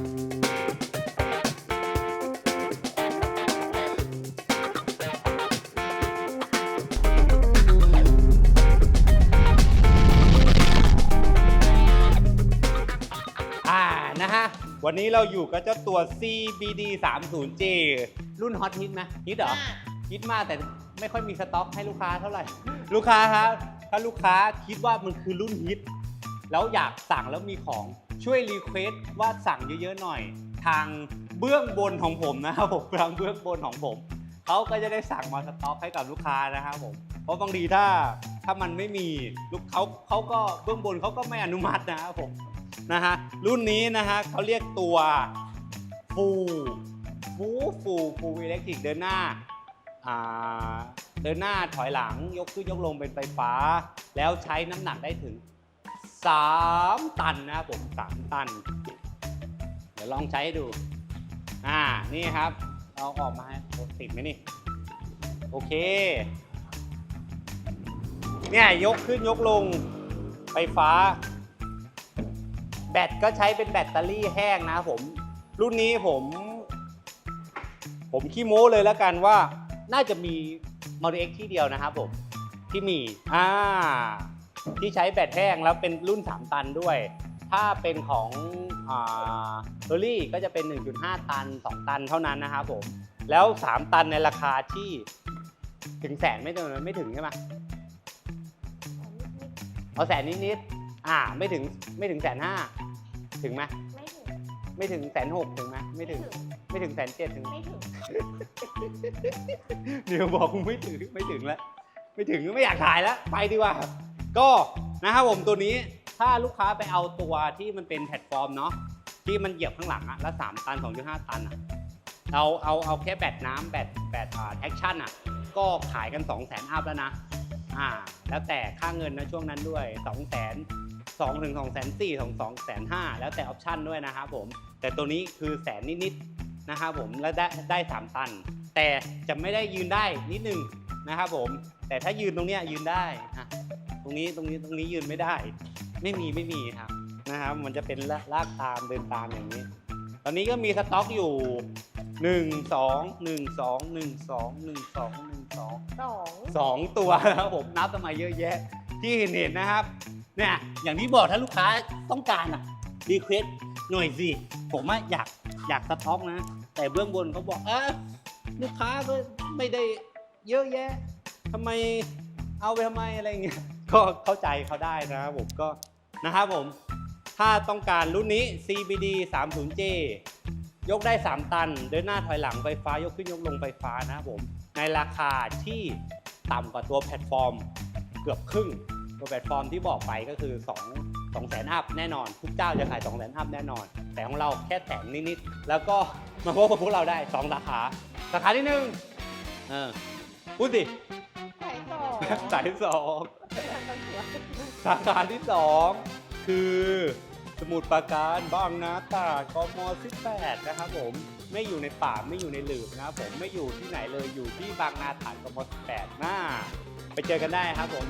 อ่านะฮะ วันนี้เราอยู่กับเจ้าตัว CBD 30J รุ่นฮอตฮิตไหมฮิตเหรอ ฮิตมากแต่ไม่ค่อยมีสต็อกให้ลูกค้าเท่าไหร่ ลูกค้าครับ ถ้าลูกค้าคิดว่ามันคือรุ่นฮิต แล้วอยากสั่งแล้วมีของ ช่วยรีเควสต์ว่าสั่งเยอะๆหน่อย ทางเบื้องบนของผมนะครับผมทางเบื้องบนของผมเขาก็จะได้สั่งมาสต็อกให้กับลูกค้านะครับผมเพราะบางทีถ้าถ้ามันไม่มีลูกเขาเขาก็เบื้องบนเขาก็ไม่อนุมัตินะครับผมนะฮะรุ่นนี้นะฮะเขาเรียกตัวฟูฟูฟูฟูอิเล็กทริกเดินหน้าอ่าเดินหน้าถอยหลังยกขึ้นยกลงเป็นไฟฟ้า แล้วใช้น้ำหนักได้ถึง 3 ตันนะครับผม 3 ตัน เดี๋ยวลองใช้ดู อ่า นี่ครับเอาออกมาให้ติดไหมนี่ โอเค เนี่ย ยกขึ้นยกลงไฟฟ้า แบตก็ใช้เป็นแบตเตอรี่แห้งนะผม รุ่นนี้ผม ผมขี้โม้เลยแล้วกันว่าน่าจะมี m อ d เอ็กที่เดียวนะครับผม ที่มี อ่า ที่ใช้แบตแห้งแล้วเป็นรุ่น 3 ตันด้วย ถ้าเป็นของอ่าเบอร์รี่ก็จะเป็น 1.5 ตัน 2 ตันเท่านั้นนะครับผม แล้ว 3 ตันในราคาที่ถึงแสนไม่ถึงไม่ถึงใช่ไหมเอาแสนนิดๆอ่าไม่ถึงไม่ถึงแสนห้าถึงไหมไม่ถึงไม่ถึงแสนหกถึงไหมไม่ถึงไม่ถึงแสนเจ็ดถึงไม่ถึงเดี๋ยวบอกกูไม่ถึงไม่ถึงแล้ว ไม่ถึงก็ไม่อยากถ่ายแล้ว ไปดีกว่า ก็นะครับผมตัวนี้ถ้าลูกค้าไปเอาตัวที่มันเป็นแพลตฟอร์มเนาะที่มันเหยียบข้างหลังอะแล้ว3ตัน2.5ตันอะเอาเอาเอาแค่แบตน้ำแบตแบตอ่าแท็กชั่นอะก็ขายกัน2 0 0 0 0 0อัพแล้วนะอ่าแล้วแต่ค่าเงินนะช่วงนั้นด้วย 2 0 0 0 0 2ถึง2 4 0 0 2 2 5 0 0แล้วแต่ออปชั่นด้วยนะครับผม แต่ตัวนี้คือแสนนิดๆนะครับผมแล้วได้ได้ 3 ตัน แต่จะไม่ได้ยืนได้นิดนึงนะครับผม แต่ถ้ายืนตรงเนี้ยยืนได้นะตรงนี้ตรงนี้ตรงนี้ยืนไม่ได้ ไม่มีไม่มีครับนะครับ มันจะเป็นลลากตามเดินตามอย่างนี้ ตอนนี้ก็มีสต็อกอยู่ 1 2 1 2 1 2 1 2 1 2สองสองตัวนะครับผมนับทำไมเยอะแยะ ที่เห็นเห็นๆนะครับเนี่ยอย่างที่บอกถ้าลูกค้าต้องการอะรีเควสหน่อยสิผมอะอยากอยากสต็อกนะ แต่เบื้องบนเขาบอกเออลูกค้าก็ไม่ได้เยอะแยะ ทำไมเอาไปทำไมอะไรเงี้ยก็เข้าใจเขาได้นะครับผมก็นะครับผม ถ้าต้องการรุ่นนี้ CBD 30J ยกได้ 3 ตัน เดินหน้าถอยหลังไฟฟ้ายกขึ้นยกลงไฟฟ้านะครับผม ในราคาที่ต่ำกว่าตัวแพลตฟอร์ม เกือบครึ่งตัวแพลตฟอร์มที่บอกไปก็คือ2 2แสนอัพแน่นอน ทุกเจ้าจะขาย2แสนอัพแน่นอน แต่ของเราแค่แสนนิดๆแล้วก็มาพบกับพวกเราได้2ราคาสาขาที่หนึ่งเออพูดสิ สายสองสายสองทางตำรวจสาขาที่สองคือ สมุทรปราการบางนาตราดกม18นะครับผมไม่อยู่ในป่าไม่อยู่ในหลืบนะครับผมไม่อยู่ที่ไหนเลยอยู่ที่บางนาตราดกม18หน้า ไปเจอกันได้ครับผม